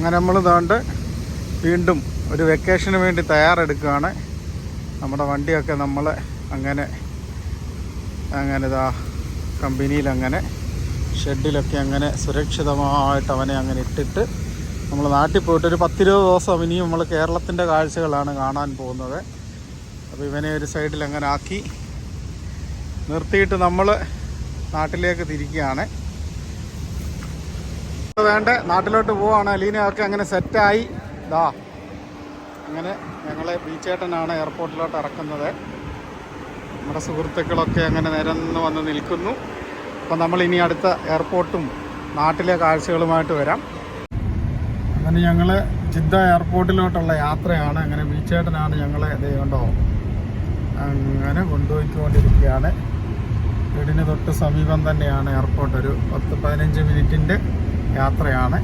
അങ്ങനെ നമ്മൾ ഇതാണ്ട് വീണ്ടും ഒരു വെക്കേഷന് വേണ്ടി തയ്യാറെടുക്കുകയാണ്. നമ്മുടെ വണ്ടിയൊക്കെ നമ്മൾ അങ്ങനെ അങ്ങനെ ഇതാ കമ്പനിയിലങ്ങനെ ഷെഡിലൊക്കെ അങ്ങനെ സുരക്ഷിതമായിട്ട് അവനെ അങ്ങനെ ഇട്ടിട്ട് നമ്മൾ നാട്ടിൽ പോയിട്ട് ഒരു പത്തിരുപത് ദിവസം ഇനിയും നമ്മൾ കേരളത്തിന്റെ കാഴ്ചകളാണ് കാണാൻ പോകുന്നത്. അപ്പോൾ ഇവനെ ഒരു സൈഡിൽ അങ്ങനെ ആക്കി നിർത്തിയിട്ട് നമ്മൾ നാട്ടിലേക്ക് തിരിക്കുകയാണ്. വേണ്ട? നാട്ടിലോട്ട് പോവാണ്. ലീനയൊക്കെ അങ്ങനെ സെറ്റായി. ദാ അങ്ങനെ ഞങ്ങളെ ബീച്ചേട്ടനാണ് എയർപോർട്ടിലോട്ട് ഇറക്കുന്നത്. നമ്മുടെ സുഹൃത്തുക്കളൊക്കെ അങ്ങനെ നിരന്ന് വന്ന് നിൽക്കുന്നു. അപ്പോൾ നമ്മൾ ഇനി അടുത്ത എയർപോർട്ടും നാട്ടിലെ കാഴ്ചകളുമായിട്ട് വരാം. അങ്ങനെ ഞങ്ങൾ ജിദ്ദ എയർപോർട്ടിലോട്ടുള്ള യാത്രയാണ്. അങ്ങനെ ബീച്ചേട്ടനാണ് ഞങ്ങളെ ദേ കണ്ടോ? അങ്ങനെ കൊണ്ടുപോയിക്കൊണ്ടിരിക്കുകയാണ്. വീടിന് തൊട്ട് സമീപം തന്നെയാണ് എയർപോർട്ട്. ഒരു പത്ത് പതിനഞ്ച് മിനിറ്റിന്റെ യാത്രയാണ്.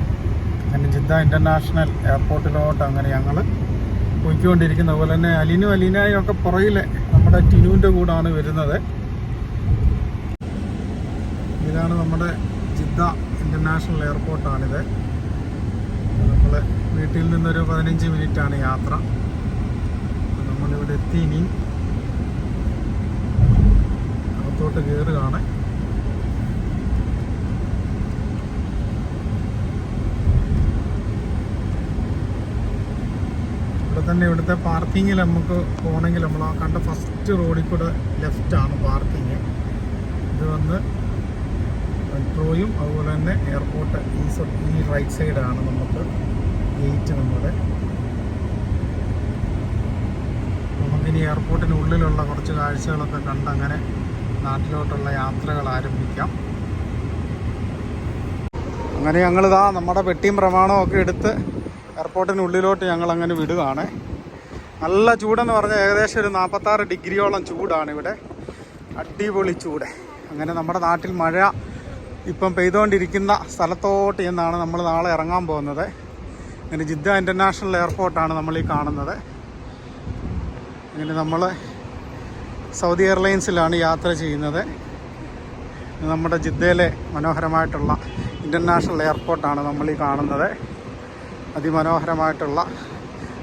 അങ്ങനെ ജിദ്ദ ഇന്റർനാഷണൽ എയർപോർട്ടിലോട്ട് അങ്ങനെ ഞങ്ങൾ പോയിക്കൊണ്ടിരിക്കുന്നത് അതുപോലെ തന്നെ അലിനും അലീനായും ഒക്കെ പുറകിലെ നമ്മുടെ ടിനുവിന്റെ കൂടാണ് വരുന്നത്. ഇതാണ് നമ്മുടെ ജിദ്ദ ഇന്റർനാഷണൽ എയർപോർട്ടാണിത്. നമ്മൾ വീട്ടിൽ നിന്നൊരു പതിനഞ്ച് മിനിറ്റാണ് യാത്ര. നമ്മളിവിടെ എത്തി ഇനി. അകത്തോട്ട് കയറുകയാണ് ഇവിടെ തന്നെ ഇവിടുത്തെ പാർക്കിങ്ങിൽ നമുക്ക് പോകണമെങ്കിൽ നമ്മൾ ആ കണ്ട ഫസ്റ്റ് റോഡിൽ കൂടെ ലെഫ്റ്റാണ് പാർക്കിങ് ഇത് വന്ന് മെട്രോയും അതുപോലെ തന്നെ എയർപോർട്ട് ഈ ഈ റൈറ്റ് സൈഡാണ് നമുക്ക് ഗേറ്റ് നമ്മുടെ. നമുക്കിനി എയർപോർട്ടിനുള്ളിലുള്ള കുറച്ച് കാഴ്ചകളൊക്കെ കണ്ട് അങ്ങനെ നാട്ടിലോട്ടുള്ള യാത്രകൾ ആരംഭിക്കാം. അങ്ങനെ ഞങ്ങളിതാ നമ്മുടെ പെട്ടിയും പ്രമാണവും ഒക്കെ എടുത്ത് എയർപോർട്ടിനുള്ളിലോട്ട് ഞങ്ങൾ അങ്ങനെ വിടുകയാണ്. നല്ല ചൂടെന്ന് പറഞ്ഞാൽ ഏകദേശം ഒരു നാൽപ്പത്താറ് ഡിഗ്രിയോളം ചൂടാണ് ഇവിടെ. അടിപൊളി ചൂട്. അങ്ങനെ നമ്മുടെ നാട്ടിൽ മഴ ഇപ്പം പെയ്തുകൊണ്ടിരിക്കുന്ന സ്ഥലത്തോട്ട് എന്നാണ് നമ്മൾ നാളെ ഇറങ്ങാൻ പോകുന്നത്. അങ്ങനെ ജിദ്ദ ഇന്റർനാഷണൽ എയർപോർട്ടാണ് നമ്മൾ ഈ കാണുന്നത്. അങ്ങനെ നമ്മൾ സൗദി എയർലൈൻസിലാണ് യാത്ര ചെയ്യുന്നത്. നമ്മുടെ ജിദ്ദയിലെ മനോഹരമായിട്ടുള്ള ഇന്റർനാഷണൽ എയർപോർട്ടാണ് നമ്മൾ ഈ കാണുന്നത്. അതിമനോഹരമായിട്ടുള്ള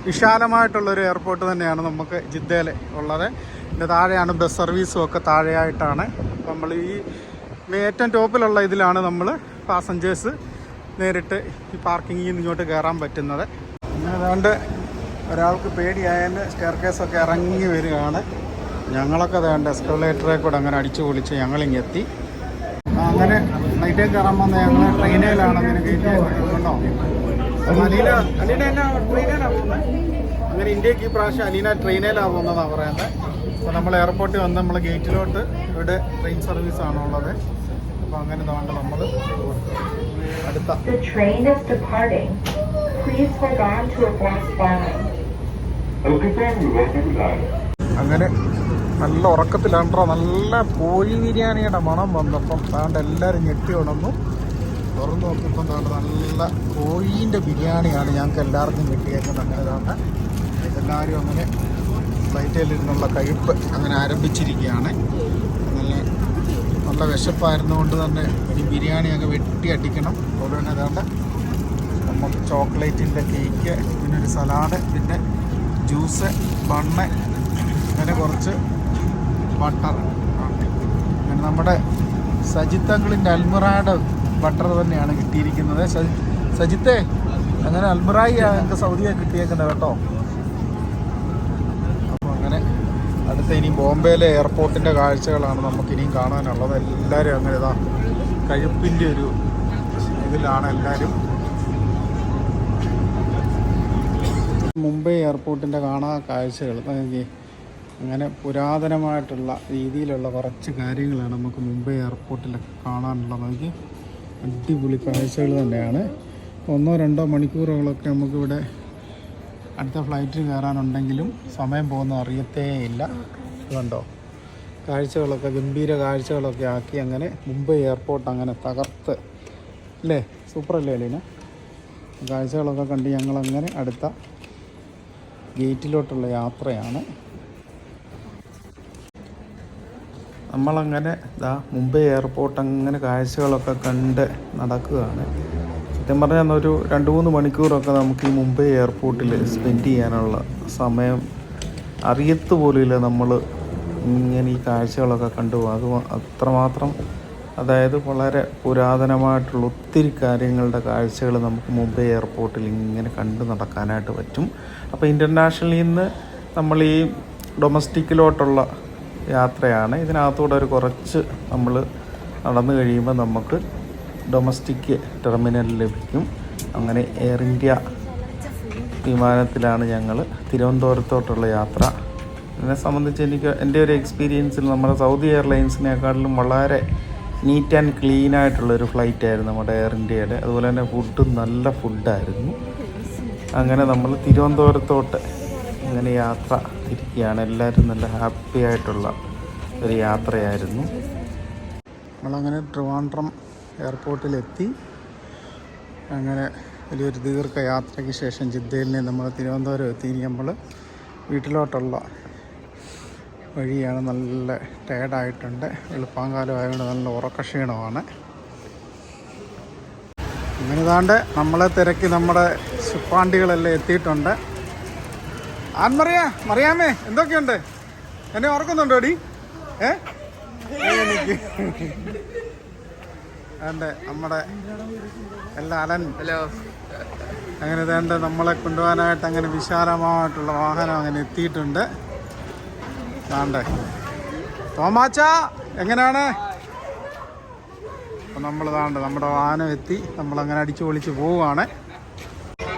വിശാലമായിട്ടുള്ളൊരു എയർപോർട്ട് തന്നെയാണ് നമുക്ക് ജിദ്ദയിൽ ഉള്ളത്. ഇതിന്റെ താഴെയാണ് ബസ് സർവീസും ഒക്കെ താഴെയായിട്ടാണ്. നമ്മൾ ഈ ഏറ്റവും ടോപ്പിലുള്ള ഇതിലാണ് നമ്മൾ പാസഞ്ചേഴ്സ് നേരിട്ട് ഈ പാർക്കിങ്ങിൽ നിന്ന് ഇങ്ങോട്ട് കയറാൻ പറ്റുന്നത്. അതുകൊണ്ട് ഒരാൾക്ക് പേടിയായതിന് സ്റ്റെയർ കേസൊക്കെ ഇറങ്ങി വരികയാണ്. ഞങ്ങളൊക്കെ വേണ്ട എസ്കലേറ്ററെ കൂടെ അങ്ങനെ അടിച്ചു പൊളിച്ച് ഞങ്ങളിങ്ങെത്തി എത്തി. അങ്ങനെ ഫ്ലൈറ്റിൽ കയറാൻ വന്ന ഞങ്ങൾ ട്രെയിനിലാണ് അങ്ങനെ കയറ്റിയിട്ടുണ്ടോ അലീന അനീന എന്നാ ട്രെയിനിലാണ് പോകുന്നത് അങ്ങനെ ഇന്ത്യയ്ക്ക് ഈ പ്രാവശ്യം അനീന ട്രെയിനിലാണ് പോകുന്നതാണ് പറയുന്നത് അപ്പോൾ നമ്മൾ എയർപോർട്ടിൽ വന്ന് നമ്മൾ ഗേറ്റിലോട്ട് ഇവിടെ ട്രെയിൻ സർവീസ് ആണുള്ളത്. അപ്പോൾ അങ്ങനെ അതുകൊണ്ട് നമ്മൾ അടുത്ത. അങ്ങനെ നല്ല ഉറക്കത്തിലാണ്ടോ നല്ല കോഴി ബിരിയാണിയുടെ മണം വന്നപ്പം. താണ്ട് എല്ലാവരും ഞെട്ടി ഉണർന്നു. തുറന്നു നോക്കിയപ്പോൾ താണ്ട് നല്ല കോഴീന്റെ ബിരിയാണിയാണ് ഞങ്ങൾക്ക് എല്ലാവർക്കും കിട്ടിയേക്കുന്നത്. അങ്ങനെ താണ്ട് എല്ലാവരും അങ്ങനെ ഫ്ലൈറ്റിലിരുന്നുള്ള കഴിപ്പ് അങ്ങനെ ആരംഭിച്ചിരിക്കുകയാണ്. നല്ല നല്ല വിശപ്പായിരുന്നുകൊണ്ട് തന്നെ ഇനി ബിരിയാണി അങ്ങ് വെട്ടി അടിക്കണം. അതുപോലെ തന്നെ ഏതാണ്ട് നമുക്ക് ചോക്ലേറ്റിന്റെ കേക്ക് പിന്നെ ഒരു സലാഡ് പിന്നെ ജ്യൂസ് ബണ്ണ് അങ്ങനെ കുറച്ച് ബട്ടർ. അങ്ങനെ നമ്മുടെ സജിത്തങ്കിളിന്റെ അൽമുറായുടെ ബട്ടർ തന്നെയാണ് കിട്ടിയിരിക്കുന്നത്. സജിത്തെ അങ്ങനെ അൽമുറായി ഞങ്ങൾക്ക് സൗദിയെ കിട്ടിയേക്കുന്നത് കേട്ടോ. അപ്പോൾ അങ്ങനെ അടുത്ത ഇനി ബോംബെയിലെ എയർപോർട്ടിന്റെ കാഴ്ചകളാണ് നമുക്ക് ഇനിയും കാണാനുള്ളത്. എല്ലാവരും അങ്ങനെ ഇതാ കഴുപ്പിന്റെ ഒരു ഇതിലാണ് എല്ലാവരും. മുംബൈ എയർപോർട്ടിന്റെ കാണാ കാഴ്ചകൾ. അങ്ങനെ പുരാതനമായിട്ടുള്ള രീതിയിലുള്ള കുറച്ച് കാര്യങ്ങളാണ് നമുക്ക് മുംബൈ എയർപോർട്ടിലൊക്കെ കാണാനുള്ളത്. നോക്കി അടിപൊളി കാഴ്ചകൾ തന്നെയാണ്. ഒന്നോ രണ്ടോ മണിക്കൂറുകളൊക്കെ നമുക്കിവിടെ അടുത്ത ഫ്ലൈറ്റിൽ കയറാനുണ്ടെങ്കിലും സമയം പോകുന്നത് അറിയത്തേ ഇല്ല. ഇതുണ്ടോ കാഴ്ചകളൊക്കെ ഗംഭീര കാഴ്ചകളൊക്കെ ആക്കി അങ്ങനെ മുംബൈ എയർപോർട്ട് അങ്ങനെ തകർത്ത്. അല്ലേ? സൂപ്പറല്ലേ അലീന കാഴ്ചകളൊക്കെ കണ്ട് ഞങ്ങളങ്ങനെ അടുത്ത ഗേറ്റിലോട്ടുള്ള യാത്രയാണ്. നമ്മളങ്ങനെ ഇതാ മുംബൈ എയർപോർട്ട് അങ്ങനെ കാഴ്ചകളൊക്കെ കണ്ട് നടക്കുകയാണ്. സത്യം പറഞ്ഞാൽ ഒരു രണ്ട് മൂന്ന് മണിക്കൂറൊക്കെ നമുക്ക് ഈ മുംബൈ എയർപോർട്ടിൽ സ്പെൻഡ് ചെയ്യാനുള്ള സമയം അറിയത്ത് പോലുമില്ല നമ്മൾ ഇങ്ങനെ ഈ കാഴ്ചകളൊക്കെ കണ്ടു. അത് അത്രമാത്രം അതായത് വളരെ പുരാതനമായിട്ടുള്ള ഒത്തിരി കാര്യങ്ങളുടെ കാഴ്ചകൾ നമുക്ക് മുംബൈ എയർപോർട്ടിൽ ഇങ്ങനെ കണ്ടു നടക്കാനായിട്ട് പറ്റും. അപ്പോൾ ഇന്റർനാഷണലിൽ നിന്ന് നമ്മൾ ഈ ഡൊമസ്റ്റിക്കിലോട്ടുള്ള യാത്രയാണ്. ഇതിനകത്തൂടെ ഒരു കുറച്ച് നമ്മൾ നടന്നു കഴിയുമ്പോൾ നമുക്ക് ഡൊമസ്റ്റിക് ടെർമിനൽ ലഭിക്കും. അങ്ങനെ എയർ ഇന്ത്യ വിമാനത്തിലാണ് ഞങ്ങൾ തിരുവനന്തപുരത്തോട്ടുള്ള യാത്ര. എന്നെ സംബന്ധിച്ച് എനിക്ക് എന്റെ ഒരു എക്സ്പീരിയൻസിൽ നമ്മുടെ സൗദി എയർലൈൻസിനെക്കാട്ടിലും വളരെ നീറ്റ് ആൻഡ് ക്ലീൻ ആയിട്ടുള്ള ഒരു ഫ്ലൈറ്റ് ആയിരുന്നു നമ്മുടെ എയർ ഇന്ത്യയുടെ അതുപോലെ തന്നെ ഫുഡും നല്ല ഫുഡായിരുന്നു അങ്ങനെ നമ്മൾ തിരുവനന്തപുരത്തോട്ട് അങ്ങനെ യാത്ര തിരിക്കുകയാണ് എല്ലാവരും നല്ല ഹാപ്പി ആയിട്ടുള്ള ഒരു യാത്രയായിരുന്നു. നമ്മളങ്ങനെ ട്രിവാൻഡ്രം എയർപോർട്ടിലെത്തി അങ്ങനെ വലിയൊരു ദീർഘ യാത്രയ്ക്ക് ശേഷം ജിദ്ദയിൽ നിന്ന് നമ്മൾ തിരുവനന്തപുരം എത്തി. നമ്മൾ വീട്ടിലോട്ടുള്ള വഴിയാണ്. നല്ല ടയർഡായിട്ടുണ്ട് എളുപ്പാങ്കാലം ആയതുകൊണ്ട് നല്ല ഉറക്കക്ഷീണമാണ്. അങ്ങനെ താണ്ട് നമ്മളെ തിരക്കി നമ്മുടെ ശുപ്പാണ്ടികളെല്ലാം എത്തിയിട്ടുണ്ട്. ആൻമറിയാ മറിയാമേ എന്തൊക്കെയുണ്ട്? എന്നെ ഓർക്കുന്നുണ്ടോ ഡി? ഏ? എനിക്ക് അതെ നമ്മുടെ എല്ലാ അലൻ. ഹലോ. അങ്ങനെ വേണ്ട നമ്മളെ കൊണ്ടുപോകാനായിട്ട് അങ്ങനെ വിശാലമായിട്ടുള്ള വാഹനം അങ്ങനെ എത്തിയിട്ടുണ്ട്. താണ്ടേ തോമാച്ച എങ്ങനെയാണ്? അപ്പം നമ്മൾ താണ്ട് നമ്മുടെ വാഹനം എത്തി. നമ്മളങ്ങനെ അടിച്ചു പൊളിച്ച് പോവുകയാണ്.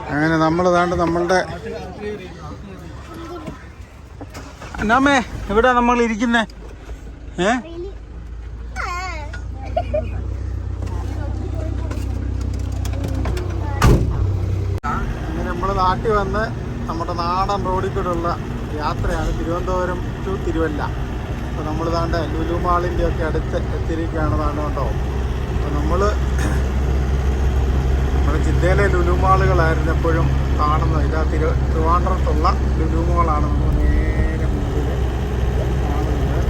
അങ്ങനെ നമ്മൾ താണ്ട് നമ്മളുടെ അന്നാമേ എവിടെ നമ്മൾ ഇരിക്കുന്നേ? ഏ? നമ്മൾ നാട്ടിൽ വന്ന് നമ്മുടെ നാടൻ റോഡിൽ കൂടെയുള്ള യാത്രയാണ് തിരുവനന്തപുരം ടു തിരുവല്ല. അപ്പോൾ നമ്മൾ താണ്ട് ലുലു മാളിന്റെ ഒക്കെ അടുത്ത് എത്തിയിരിക്കുകയാണ് താണ്ട് അപ്പോൾ നമ്മൾ നമ്മുടെ ജില്ലയിലെ ലുലു മാളുകളായിരുന്നു എപ്പോഴും കാണുന്നത്. ഇതാ തിരു ട്രിവാൻഡ്രത്തുള്ള ലുലു മാളാണ് നമ്മൾ നേരെ മുമ്പിൽ കാണുന്നത്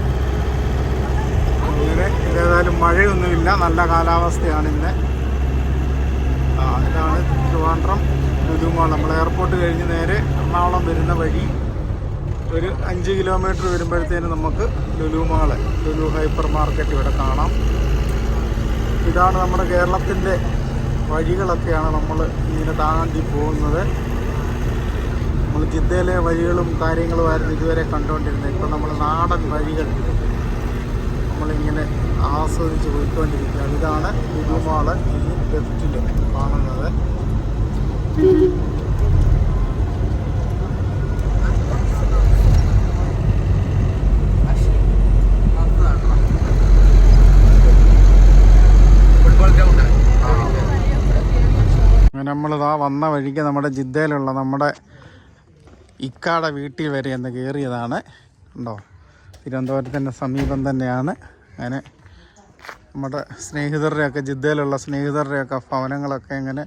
ഇങ്ങനെ ഏതായാലും മഴയൊന്നുമില്ല. നല്ല കാലാവസ്ഥയാണ് ഇന്ന്. ഇതാണ് ട്രിവാൻഡ്രം ലുലുമാൾ നമ്മൾ എയർപോർട്ട് കഴിഞ്ഞ് നേരെ എറണാകുളം വരുന്ന വഴി. ഒരു അഞ്ച് കിലോമീറ്റർ വരുമ്പോഴത്തേന് നമുക്ക് ലുലുമാൾ ലുലു ഹൈപ്പർ മാർക്കറ്റ് ഇവിടെ കാണാം. ഇതാണ് നമ്മുടെ കേരളത്തിന്റെ വഴികളൊക്കെയാണ് നമ്മൾ ഇങ്ങനെ താണ്ടി പോകുന്നത്. നമ്മൾ ജിദ്ദയിലെ വഴികളും കാര്യങ്ങളുമായിരുന്നു ഇതുവരെ കണ്ടുകൊണ്ടിരുന്നത്. ഇപ്പം നമ്മൾ നാടൻ വഴികൾ നമ്മളിങ്ങനെ ആസ്വദിച്ച് പോയിക്കൊണ്ടിരിക്കുകയാണ്. ഇതാണ് ലുലുമാൾ ഈ ലെഫ്റ്റിൽ കാണുന്നത് നമ്മളിതാ വന്ന വഴിക്ക് നമ്മുടെ ജിദ്ദയിലുള്ള നമ്മുടെ ഇക്കാടെ വീട്ടിൽ വരെ എന്ന് കയറിയതാണ് ഉണ്ടോ തിരുവനന്തപുരത്തിന്റെ സമീപം തന്നെയാണ്. അങ്ങനെ നമ്മുടെ സ്നേഹിതരുടെയൊക്കെ ജിദ്ദയിലുള്ള സ്നേഹിതരുടെയൊക്കെ ഭവനങ്ങളൊക്കെ ഇങ്ങനെ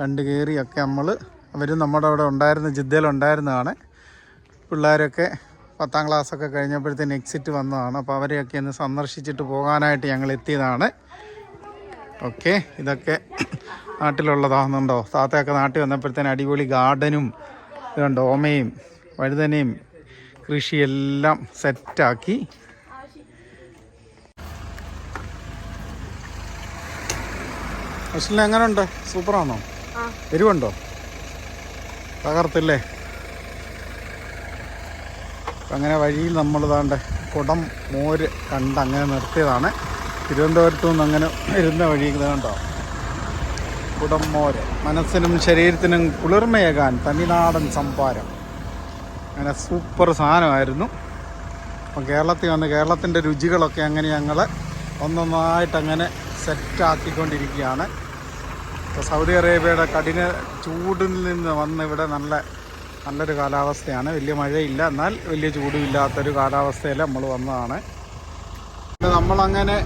കണ്ടു കയറിയൊക്കെ നമ്മൾ അവർ നമ്മുടെ അവിടെ ഉണ്ടായിരുന്ന ജിദ്ദയിലുണ്ടായിരുന്നതാണ് പിള്ളേരൊക്കെ പത്താം ക്ലാസ്സൊക്കെ കഴിഞ്ഞപ്പോഴത്തേന് എക്സിറ്റ് വന്നതാണ്. അപ്പോൾ അവരെയൊക്കെ ഒന്ന് സന്ദർശിച്ചിട്ട് പോകാനായിട്ട് ഞങ്ങൾ എത്തിയതാണ്. ഓക്കെ ഇതൊക്കെ നാട്ടിലുള്ളതാണെന്നുണ്ടോ? താത്തയൊക്കെ നാട്ടിൽ വന്നപ്പോഴത്തേന് അടിപൊളി ഗാർഡനും ഇതുണ്ട് ഓമയും വഴുതനയും കൃഷിയെല്ലാം സെറ്റാക്കി. എങ്ങനെ ഉണ്ട് സൂപ്പറാണോ? എരിവുണ്ടോ? തകർത്തില്ലേ? അങ്ങനെ വഴിയിൽ നമ്മൾ താണ്ട് കുടം മോര് കണ്ട് അങ്ങനെ നിർത്തിയതാണ്. തിരുവനന്തപുരത്തു നിന്ന് അങ്ങനെ വരുന്ന വഴി കണ്ടോ? കുടം മോര്. മനസ്സിനും ശരീരത്തിനും കുളിർമയേകാൻ തമിഴ്നാടൻ സംഭാരം. അങ്ങനെ സൂപ്പർ സാധനമായിരുന്നു. അപ്പം കേരളത്തിൽ വന്ന് കേരളത്തിന്റെ രുചികളൊക്കെ അങ്ങനെ ഞങ്ങൾ ഒന്നൊന്നായിട്ട് അങ്ങനെ സെറ്റാക്കിക്കൊണ്ടിരിക്കുകയാണ് ഇപ്പോൾ സൗദി അറേബ്യയുടെ കഠിന ചൂടിൽ നിന്ന് വന്ന് ഇവിടെ നല്ല നല്ലൊരു കാലാവസ്ഥയാണ്. വലിയ മഴയില്ല. എന്നാൽ വലിയ ചൂടുമില്ലാത്തൊരു കാലാവസ്ഥയിൽ നമ്മൾ വന്നതാണ്. നമ്മളങ്ങനെ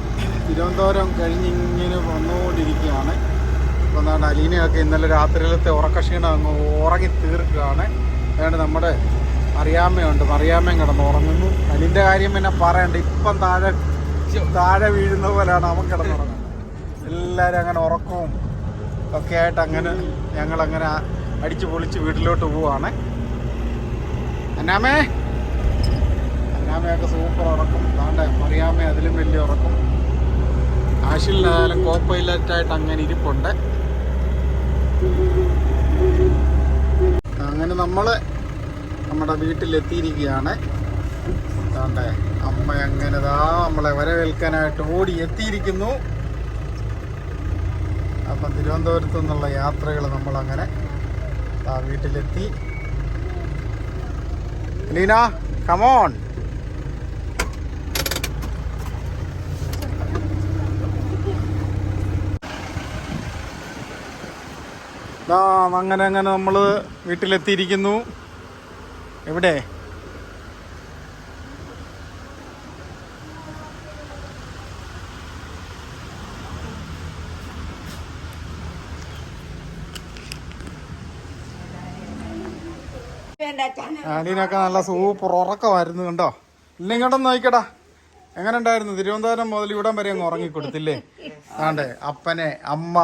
തിരുവനന്തപുരം കഴിഞ്ഞ് ഇങ്ങനെ വന്നുകൊണ്ടിരിക്കുകയാണ്. അപ്പോൾ എന്താണ് അലീനയൊക്കെ ഇന്നലെ രാത്രിയിലത്തെ ഉറക്കക്ഷീണം അങ്ങ് ഉറങ്ങി തീർക്കുകയാണ്. അതുകൊണ്ട് നമ്മുടെ മറിയാമ്മയുണ്ട് മറിയാമ്മയും കിടന്ന് ഉറങ്ങുന്നു. അനിന്റെ കാര്യം പിന്നെ പറയണ്ട. ഇപ്പം താഴെ താഴെ വീഴുന്ന പോലെയാണ് അവൻ കിടന്നുറങ്ങുന്നത് എല്ലാവരും അങ്ങനെ ഉറക്കവും ഒക്കെ ആയിട്ട് അങ്ങനെ ഞങ്ങളങ്ങനെ അടിച്ചു പൊളിച്ച് വീട്ടിലോട്ട് പോവാണ്. അന്നാമേ അന്നാമയൊക്കെ സൂപ്പർ ഉറക്കും. താണ്ട മറിയാമ്മ അതിലും വലിയ ഉറക്കും. ആഷിലിനായാലും കോപ്പയിലറ്റായിട്ട് അങ്ങനെ ഇരിപ്പുണ്ട്. അങ്ങനെ നമ്മൾ നമ്മുടെ വീട്ടിലെത്തിയിരിക്കുകയാണ്. താണ്ടെ അമ്മ അങ്ങനെ ദാ നമ്മളെ വരവേൽക്കാനായിട്ട് ഓടി എത്തിയിരിക്കുന്നു. അപ്പം തിരുവനന്തപുരത്തു നിന്നുള്ള യാത്രകൾ നമ്മളങ്ങനെ ആ വീട്ടിലെത്തി. ലീന കമോൺ അങ്ങനെ അങ്ങനെ നമ്മൾ വീട്ടിലെത്തിയിരിക്കുന്നു. എവിടെ? ആലീനൊക്കെ നല്ല സൂപ്പർ ഉറക്കമായിരുന്നു കണ്ടോ? ഇല്ല ഇങ്ങോട്ടൊന്ന് നോക്കടാ എങ്ങനെ ഉണ്ടായിരുന്നു? തിരുവനന്തപുരം മുതൽ ഇവിടം വരെ അങ്ങ് ഉറങ്ങിക്കൊടുത്തില്ലേ? ആണ്ട് അപ്പനെ അമ്മ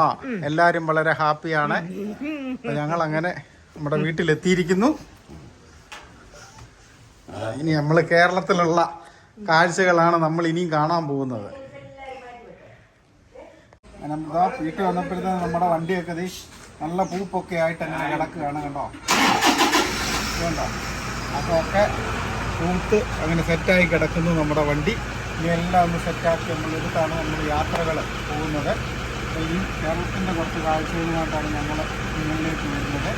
എല്ലാരും വളരെ ഹാപ്പിയാണ്. ഞങ്ങൾ അങ്ങനെ നമ്മുടെ വീട്ടിലെത്തിയിരിക്കുന്നു. ഇനി നമ്മൾ കേരളത്തിലുള്ള കാഴ്ചകളാണ് നമ്മൾ ഇനിയും കാണാൻ പോകുന്നത്. വീട്ടിൽ വന്നപ്പോഴത്തേന് നമ്മുടെ വണ്ടിയൊക്കെ നല്ല പൂപ്പൊക്കെ ആയിട്ട് അങ്ങനെ കിടക്കുകയാണ് കണ്ടോ? കേട്ടോ അപ്പോൾ ഒക്കെ പൂത്ത് അങ്ങനെ സെറ്റായി കിടക്കുന്നു നമ്മുടെ വണ്ടി. ഇനി എല്ലാം ഒന്ന് സെറ്റാക്കി നമ്മൾ എടുത്താണ് നമ്മൾ യാത്രകൾ പോകുന്നത്. ഇനി കേരളത്തിന്റെ കുറച്ച് കാഴ്ചകളുമായിട്ടാണ് ഞങ്ങൾ നിങ്ങളിലേക്ക് വരുന്നത്.